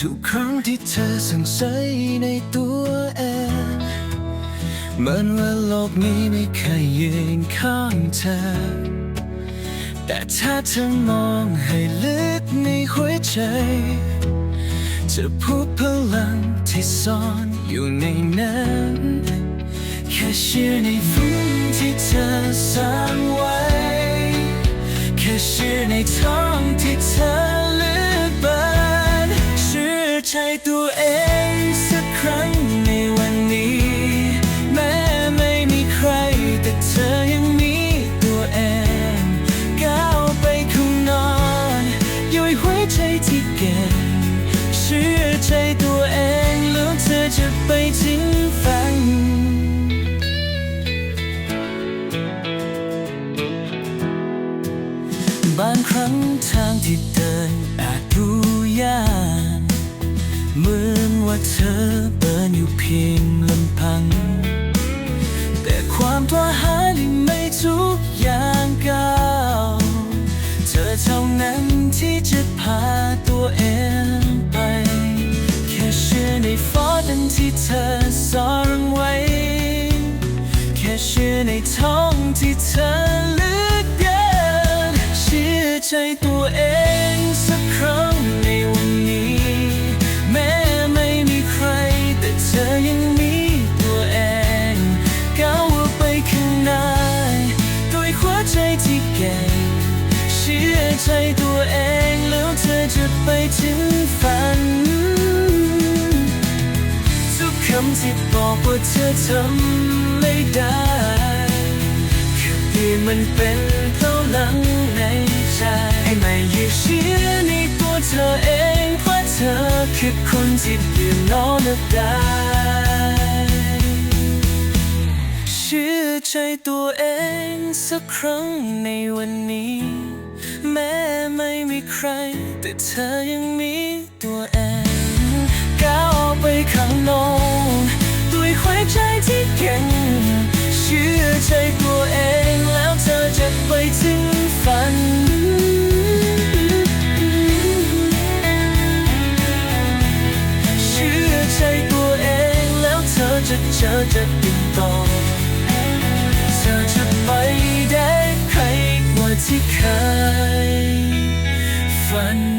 ทุกครั้งที่เธอสงสัยในตัวเองเหมือนว่าโลกนี้ไม่เคยยืนข้างเธอ แต่ถ้าเธอมองให้ลึกในหัวใจจะพบพลังที่ซ่อนอยู่ในนั้นแค่เชื่อในฝันที่เธอสร้างไว้แค่เชื่อในท้อ ใจตัวเองสักครั้งในวันนี้ แม้ไม่มีใครแต่เธอยังมีตัวเองก้าวไปข้างหน้าย้อยหัวใจที่เก่งเชื่อใจตัวเองแล้วเธอจะไปถึงฝันบางครั้งทางที่เดิน เธอเดินอยู่เพียงลำพัง แต่ความกล้าหาญไม่ทุกอย่างก้าวเธอเท่านั้นที่จะพาตัวเองไป แค่เชื่อในฝันที่เธอสร้างไว้ แค่เชื่อในท้องที่เธอลือกเดินเชื่อใจตัวเอง ใจที่เก่งเชื่อใจตัวเองแล้วเธอจะไปถึงฝัน ทุกคำที่บอกว่าเธอทำไม่ได้แค่เพียงมันเป็นเพลังในใจให้ไม่อยากเชื่อในตัวเธอเองเพราะเธอคือคนที่เดือดร้อนได้เชื่อ ใจตัวเองสักครั้งในวันนี้ แม้ไม่มีใคร แต่เธอยังมีตัวเองก้าวไปข้างนอกด้วยหัวใจที่เก่งเชื่อใจตัวเองแล้วเธอจะไปถึงฝันเชื่อใจตัวเองแล้วเธอจะเจอจะติดต่อ One